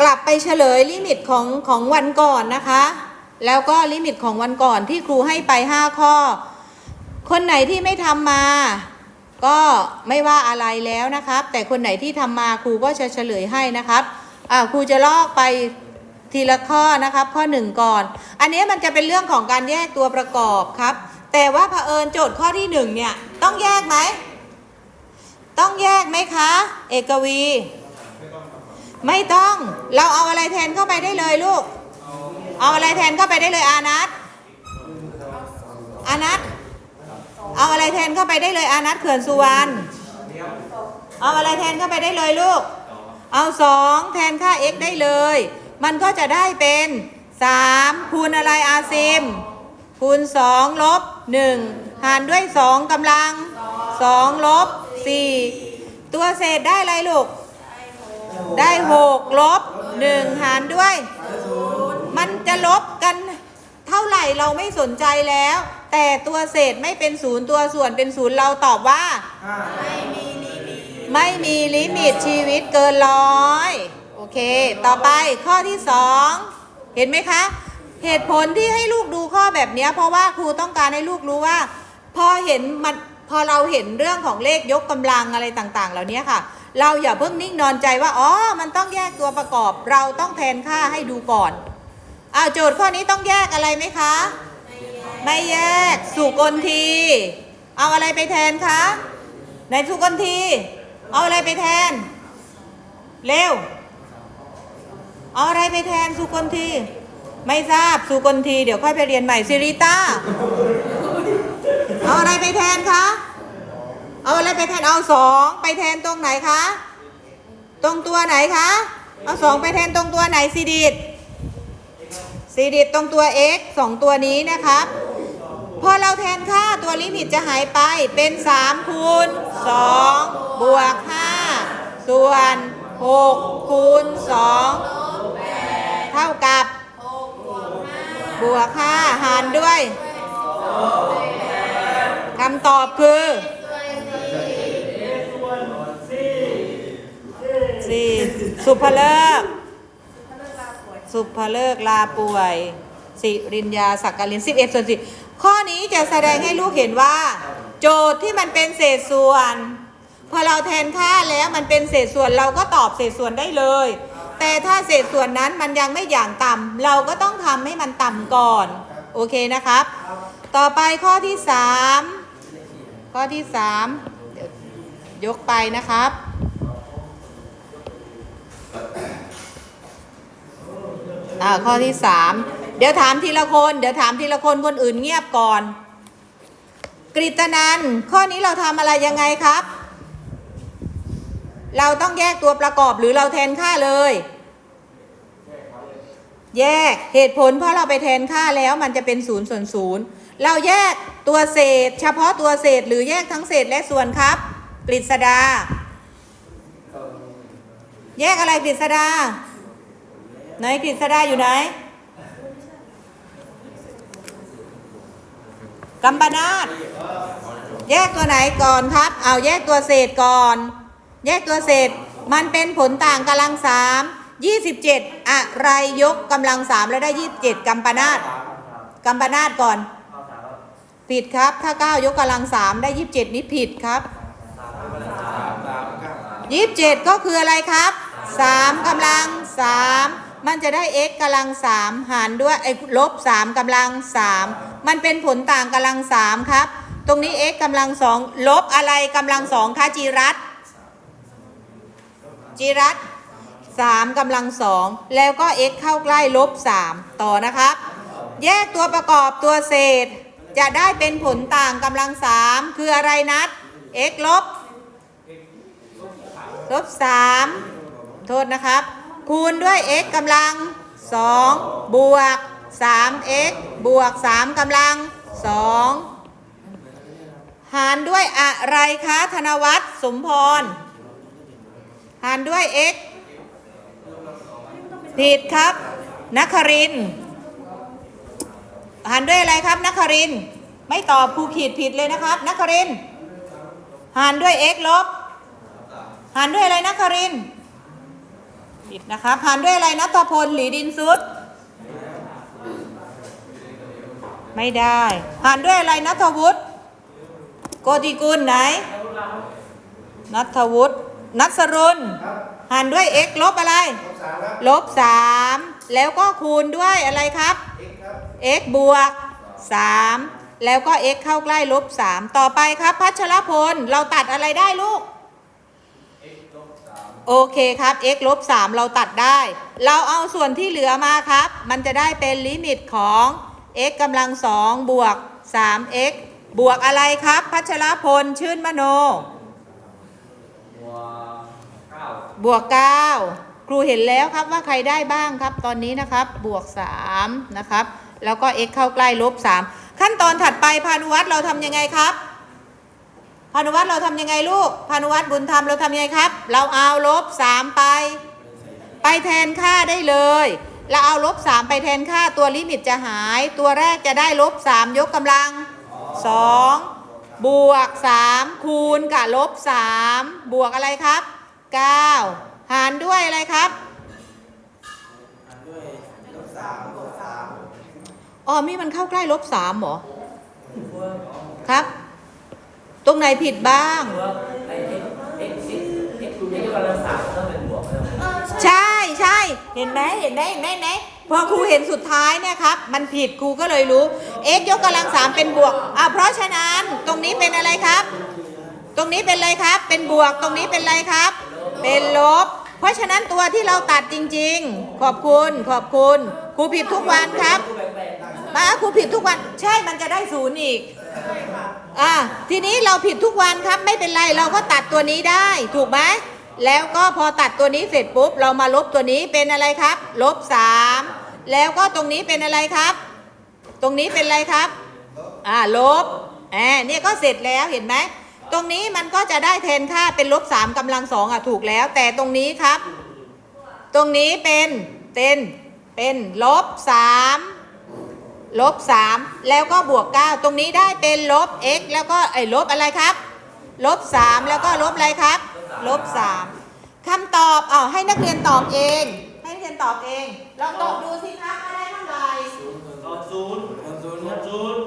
กลับไปเฉลยลิมิตของของวันก่อนนะคะ แล้วก็ลิมิตของวันก่อนที่ครูให้ไป 5 ข้อ คนไหนที่ไม่ทำมา ก็ไม่ว่าอะไรแล้วนะครับ แต่คนไหนที่ทำมาครูก็จะเฉลยให้นะครับอ่าครูจะลอกไปทีละข้อนะครับ ข้อหนึ่งก่อน อันนี้มันจะเป็นเรื่องของการแยกตัวประกอบครับ แต่ว่าเผอิญโจทย์ข้อที่หนึ่งเนี่ย ต้องแยกไหม ต้องแยกไหมคะ เอกวี ไม่ต้อง เราเอาอะไรแทนเข้าไปได้เลยลูก เอาอะไรแทนเข้าไปได้เลยอานัทอานัทเอาอะไรแทนเข้าไปได้เลยอานัทเขื่อนสุวรรณ เอาอะไรแทนเข้าไปได้เลยลูก เอาสองแทนค่า x ได้เลย มันก็จะได้เป็นสามคูณอะไรอาซิม คูณสองลบหนึ่งหารด้วยสองกำลังสองลบสี่ตัวเศษได้อะไรลูก ได้หกลบหนึ่งหารด้วย มันจะลบกันเท่าไหร่เราไม่สนใจแล้ว แต่ตัวเศษไม่เป็นศูนย์ตัวส่วนเป็นศูนย์เราตอบว่า ไม่มีลิมิตชีวิตเกินร้อยโอเค ต่อไปข้อที่สองเห็นไหมคะ เหตุผลที่ให้ลูกดูข้อแบบเนี้ยเพราะว่าครูต้องการให้ลูกรู้ว่า พอเห็นมันพอเราเห็นเรื่องของเลขยกกำลังอะไรต่างๆ เหล่านี้ค่ะ เราอย่าเพิ่งนิ่งนอนใจว่าอ๋อมันต้องแยกตัวประกอบ เราต้องแทนค่าให้ดูก่อนอ้าวโจทย์ข้อนี้ต้องแยกอะไรไหมคะ ไม่แยกสุกลที เอาอะไรไปแทนคะในสุกลที เอาอะไรไปแทน เร็ว เอาอะไรไปแทนสุกลที ไม่ทราบสุกลที เดี๋ยวค่อยไปเรียนใหม่ซิริต้าเอาอะไรไปแทนคะ เอาอะไรไปแทนเอาสองไปแทนตรงไหนคะ ตรงตัวไหนคะ เอาสองไปแทนตรงตัวไหนซีดิตซีดิตตรงตัว x สองตัวนี้นะครับ พอเราแทนค่าตัวลิมิตจะหายไปเป็น3คูณ2บวก5ส่วน6คูณ2เท่ากับบวก5หารด้วยคำตอบคือ สุภเลิก สุภเลิกลาป่วย สิรินยาสักการิน11ส่วน10ข้อนี้จะแสดงให้ลูกเห็นว่า โจทย์ที่มันเป็นเศษส่วน พอเราแทนค่าแล้วมันเป็นเศษส่วนเราก็ตอบเศษส่วนได้เลย แต่ถ้าเศษส่วนนั้นมันยังไม่อย่างต่ำเราก็ต้องทำให้มันต่ำก่อน โอเคนะครับ ต่อไปข้อที่3ข้อที่3เดี๋ยวยกไปนะครับ อ่าข้อที่สามเดี๋ยวถามทีละคน เดี๋ยวถามทีละคนคนอื่นเงียบก่อน กฤตนันข้อนี้เราทำอะไรยังไงครับ เราต้องแยกตัวประกอบหรือเราแทนค่าเลย แยกเหตุผลเพราะเราไปแทนค่าแล้วมันจะเป็นศูนย์ส่วนศูนย์เราแยกตัวเศษ เฉพาะตัวเศษหรือแยกทั้งเศษและส่วนครับ กฤษดา แยกอะไรกฤษดา ไหนกฤษดาอยู่ไหนกัมปนาตแยกตัวไหนก่อนครับ เอาแยกตัวเศษก่อน แยกตัวเศษ มันเป็นผลต่างกำลังสามยี่สิบเจ็ดอะไรยกกำลังสามแล้วได้ยี่สิบเจ็ดกัมปนาตกัมปนาตก่อน ผิดครับ ถ้าเก้ายกกำลังสามได้ยี่สิบเจ็ดนี้ผิดครับยี่สิบเจ็ดก็คืออะไรครับสามกำลังสาม มันจะได้ x กำลังสามหารด้วยไอ้ลบสามกำลังสามมันเป็นผลต่างกำลังสามครับ ตรงนี้ x กำลังสองลบอะไรกำลังสองคะจีรัตจีรัตสามกำลังสองแล้วก็ x เข้าใกล้ลบสามต่อนะครับ แยกตัวประกอบตัวเศษ จะได้เป็นผลต่างกำลังสามคืออะไรนัด x ลบลบสามโทษนะครับ คูณด้วย x กำลังสองบวก 3x บวก 3กำลังสองหารด้วยอะไรคะธนวัฒน์สมพร หารด้วย x ผิดครับนัครินหารด้วยอะไรครับนัครินไม่ตอบครูขีดผิดเลยนะครับนัครินหารด้วย x ลบหารด้วยอะไรนะคริน ผิดนะครับหารด้วยอะไรนัทพลหลีดินซุด ไม่ได้หารด้วยอะไรนัทวุฒิโกติกุลไหน นัทวุฒินัสรุนหารด้วย x ลบอะไร ลบสามแล้วก็คูณด้วยอะไรครับ x บวกสามแล้วก็ x เข้าใกล้ลบสามต่อไปครับ พัชรพล เราตัดอะไรได้ลูก โอเคครับ x ลบ3เราตัดได้ เราเอาส่วนที่เหลือมาครับ มันจะได้เป็นลิมิตของ x กำลังสองบวก 3x บวกอะไรครับ พัชรพลชื่นมโน บวก 9 ครูเห็นแล้วครับว่าใครได้บ้างครับ ตอนนี้นะครับบวก 3 นะครับ แล้วก็ x เข้าใกล้ลบ 3 ขั้นตอนถัดไปพานุวัตรเราทำยังไงครับ พานุวัตรเราทำยังไงลูกพานุวัตรบุญธรรมเราทำยังไงครับ เราเอาลบสามไป ไปแทนค่าได้เลย เราเอาลบสามไปแทนค่าตัวลิมิตจะหาย ตัวแรกจะได้ลบสามยกกำลังสองบวกสามคูณกับลบสามบวกอะไรครับเก้าหารด้วยอะไรครับอ๋อมีมันเข้าใกล้ลบสามเหรอ ครับ ตรง ไหนผิดบ้าง ใช่ใช่เห็นไหมเห็นไหมเห็นไหมเห็นไหมพอครูเห็นสุดท้ายเนี่ยครับ มันผิดครูก็เลยรู้ x ยกกำลังสามเป็นบวกอะเพราะฉะนั้นตรงนี้เป็นอะไรครับ ตรงนี้เป็นอะไรครับ เป็นบวกตรงนี้เป็นอะไรครับ เป็นลบ เพราะฉะนั้นตัวที่เราตัดจริง ๆ ขอบคุณขอบคุณครูผิดทุกวันครับมาครูผิดทุกวัน ใช่มันจะได้ศูนย์อีก อะทีนี้เราผิดทุกวันครับไม่เป็นไรเราก็ตัดตัวนี้ได้ถูกไหมแล้วก็พอตัดตัวนี้เสร็จปุ๊บ เรามาลบตัวนี้เป็นอะไรครับ ลบสามแล้วก็ตรงนี้เป็นอะไรครับ ตรงนี้เป็นอะไรครับอ่าลบอ่าเนี่ยก็เสร็จแล้วเห็นไหมตรงนี้มันก็จะได้แทนค่าเป็นลบสามกำลังสองอะถูกแล้ว แต่ตรงนี้ครับ ตรงนี้เป็นเป็นเป็นลบสาม ลบสามแล้วก็บวกเก้าตรงนี้ได้เป็นลบ x แล้วก็ไอ้ลบอะไรครับ ลบสามแล้วก็ลบอะไรครับ ลบสามคำตอบอ้าวให้นักเรียนตอบเอง ให้นักเรียนตอบเองลองตอบดูสิครับว่าได้เท่าไหร่เอาศูนย์เอาศูนย์เอาศูนย์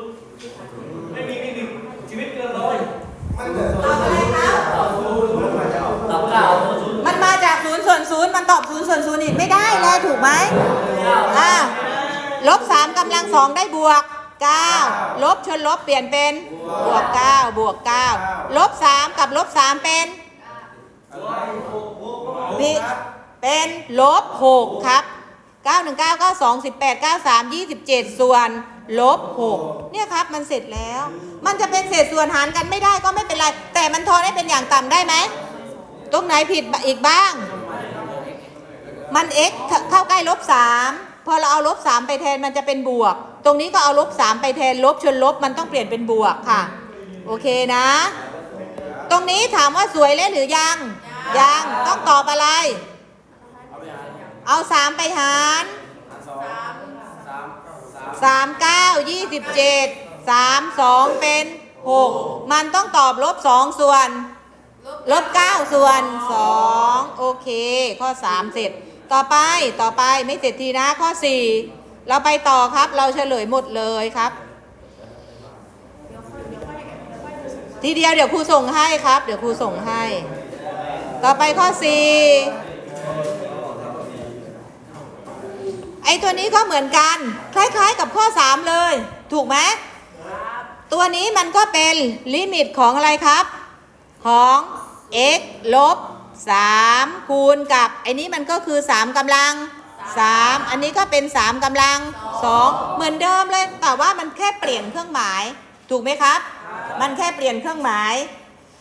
ไม่มีไม่มีชีวิตเกินร้อยตอบอะไรครับตอบเก้าเอาศูนย์มันมาจากศูนย์ส่วนศูนย์มันตอบศูนย์ส่วนศูนย์อีกไม่ได้เลยถูกไหมอ่า ลบสามกำลังสองได้บวกเก้าลบชนลบเปลี่ยนเป็นบวกเก้าบวกเก้าลบสามกับลบสามเป็นเป็นลบหกครับเก้าหนึ่งเก้าเก้าสองสิบแปดเก้าสามยี่สิบเจ็ดส่วนลบหกเนี่ยครับมันเสร็จแล้ว มันจะเป็นเศษส่วนหารกันไม่ได้ก็ไม่เป็นไร แต่มันทอนให้เป็นอย่างต่ำได้ไหมตรงไหนผิดอีกบ้าง มัน x เข้าใกล้ลบสาม พอเราเอาลบสามไปแทนมันจะเป็นบวก ตรงนี้ก็เอาลบสามไปแทนลบชนลบมันต้องเปลี่ยนเป็นบวกค่ะ โอเคนะ ตรงนี้ถามว่าสวยแล้วหรือยัง ยังต้องตอบอะไร เอาสามไปหารสามเก้ายี่สิบเจ็ดสามสองเป็นหกมันต้องตอบลบสองส่วนลบเก้าส่วนสองโอเค ข้อสามเสร็จ ต่อไปต่อไปไม่เสร็จทีนะข้อสี่เราไปต่อครับ เราเฉลยหมดเลยครับ ทีเดียวเดี๋ยวครูส่งให้ครับ เดี๋ยวครูส่งให้ ต่อไปข้อสี่ไอตัวนี้ก็เหมือนกัน คล้ายๆกับข้อสามเลย ถูกไหมตัวนี้มันก็เป็นลิมิตของอะไรครับ ของ x ลบ 3 คูณกับไอ้นี้มันก็คือ 3กำลัง 3 อันนี้ก็เป็น 3กำลัง 2 เหมือนเดิมเลย แต่ว่ามันแค่เปลี่ยนเครื่องหมาย ถูกไหมครับ มันแค่เปลี่ยนเครื่องหมาย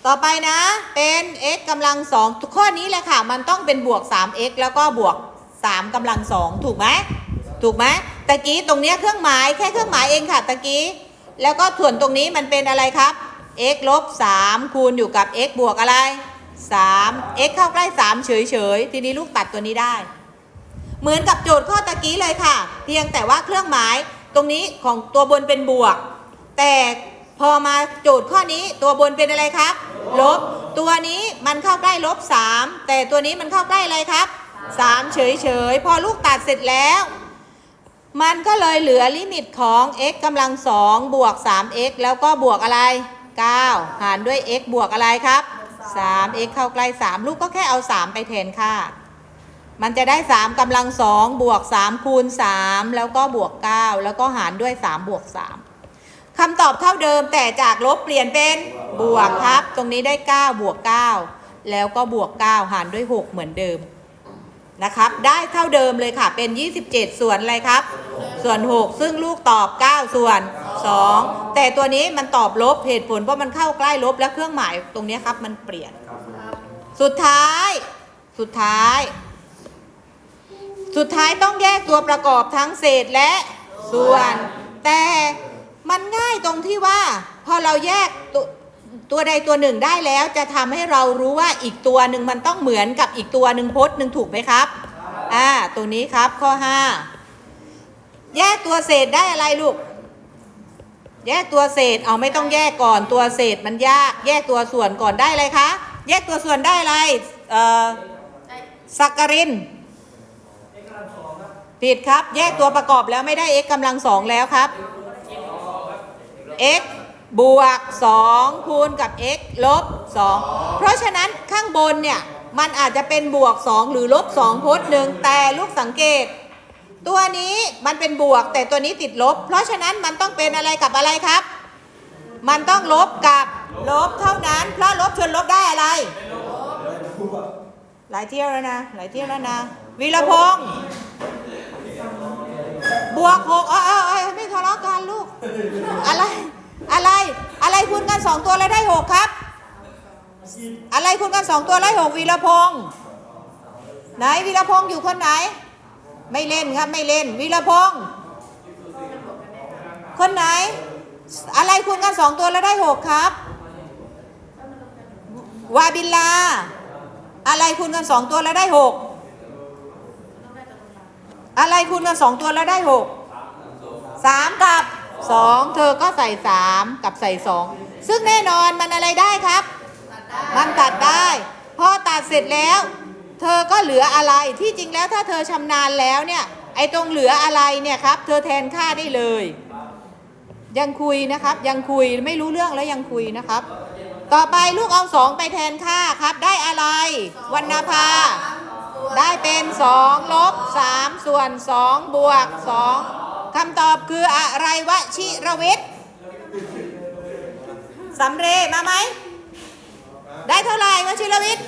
ต่อไปนะเป็น x กำลัง2ข้อนี้แหละค่ะ มันต้องเป็นบวก 3x แล้วก็บวก 3กำลัง 2 ถูกไหมถูกไหมตะกี้ตรงนี้เครื่องหมายแค่เครื่องหมายเองค่ะตะกี้ แล้วก็ส่วนตรงนี้มันเป็นอะไรครับ x ลบ3คูณอยู่กับ x บวกอะไร 3 x เข้าใกล้ 3 เฉยๆ ทีนี้ลูกตัดตัวนี้ได้ เหมือนกับโจทย์ข้อตะกี้เลยค่ะ เพียงแต่ว่าเครื่องหมายตรงนี้ของตัวบนเป็นบวก แต่พอมาโจทย์ข้อนี้ตัวบนเป็นอะไรครับ ลบ ตัวนี้มันเข้าใกล้ลบ 3 แต่ตัวนี้มันเข้าใกล้อะไรครับ 3 เฉยๆ พอลูกตัดเสร็จแล้ว มันก็เลยเหลือลิมิตของ x กำลังสองบวก 3x แล้วก็บวกอะไร 9 หารด้วย x บวกอะไรครับ 3x เข้าใกล้ 3 ลูกก็แค่เอา 3 ไปแทนค่ามันจะได้ 3กำลังสองบวก 3 คูณ 3 แล้วก็บวก 9 แล้วก็หารด้วย 3 บวก 3คำตอบเท่าเดิมแต่จากลบเปลี่ยนเป็นบวกครับ ตรงนี้ได้ 9 บวก 9 แล้วก็บวก 9 หารด้วย 6 เหมือนเดิมนะครับ ได้เท่าเดิมเลยค่ะเป็น 27 ส่วนอะไรครับ ส่วน 6 ซึ่งลูกตอบ 9 ส่วน 2 แต่ตัวนี้มันตอบลบเหตุผลเพราะมันเข้าใกล้ลบและเครื่องหมายตรงนี้ครับ มันเปลี่ยน สุดท้าย สุดท้าย สุดท้ายต้องแยกตัวประกอบทั้งเศษและส่วน แต่มันง่ายตรงที่ว่า พอเราแยกตัวตัวใดตัวหนึ่งได้แล้วจะทำให้เรารู้ว่าอีกตัวหนึ่งมันต้องเหมือนกับอีกตัวหนึ่งพจน์หนึ่งถูกไหมครับอ่าตรงนี้ครับข้อ 5 แยกตัวเศษได้อะไรลูก แยกตัวเศษ เอาไม่ต้องแยกก่อนตัวเศษมันยาก แยกตัวส่วนก่อนได้อะไรคะ แยกตัวส่วนได้อะไรเอ่อสักการินผิดครับ แยกตัวประกอบแล้วไม่ได้ x กำลังสองแล้วครับ x บวก 2 คูณกับ x ลบ 2 เพราะฉะนั้นข้างบนเนี่ย มันอาจจะเป็นบวก 2 หรือลบ2พจน์หนึ่งแต่ลูกสังเกต ตัวนี้มันเป็นบวก แต่ตัวนี้ติดลบ เพราะฉะนั้นมันต้องเป็นอะไรกับอะไรครับ มันต้องลบกับลบเท่านั้น เพราะลบชวนลบได้อะไร หลายเที่ยวแล้วนะ หลายเที่ยวแล้วนะวีรพงษ์บวกหกเออเออเออไม่ทะเลาะกันลูก อะไร อะไร อะไรคูณกันสองตัวแล้วได้หกครับ อะไรคูณกันสองตัวแล้วหกวีรพงษ์ไหนวีรพงษ์อยู่คนไหน ไม่เล่นครับไม่เล่นวีรพงษ์คนไหน อะไรคูณกันสองตัวแล้วได้หกครับ วาบิลลา อะไรคูณกันสองตัวแล้วได้หกอะไรคูณกันสองตัวแล้วได้หกสามกับสองเธอก็ใส่สามกับใส่สองซึ่งแน่นอนมันอะไรได้ครับ มันตัดได้พอตัดเสร็จแล้ว เธอก็เหลืออะไรที่จริงแล้วถ้าเธอชำนาญแล้วเนี่ยไอ้ตรงเหลืออะไรเนี่ยครับ เธอแทนค่าได้เลย ยังคุยนะครับ ยังคุยไม่รู้เรื่องแล้วยังคุยนะครับ ต่อไปลูกเอาสองไปแทนค่าครับ ได้อะไรวรรณภา ได้เป็นสองลบสามส่วนสองบวกสองคำตอบคืออะไรวะชิรวิทย์สำเร็จมาไหม ได้เท่าไหร่วชิรวิทย์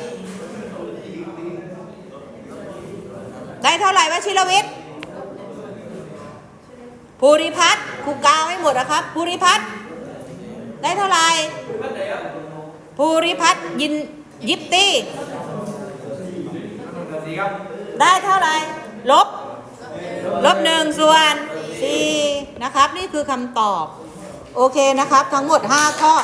ได้เท่าไหร่วะชิรวิทย์ภูริพัฒน์ครูกาวให้หมดนะครับภูริพัฒน์ได้เท่าไหร่ภูริพัฒน์ยินยิปตี้ได้เท่าไหร่ลบ ลบหนึ่งส่วนสี่นะครับ นี่คือคำตอบ โอเคนะครับ ทั้งหมด 5 ข้อ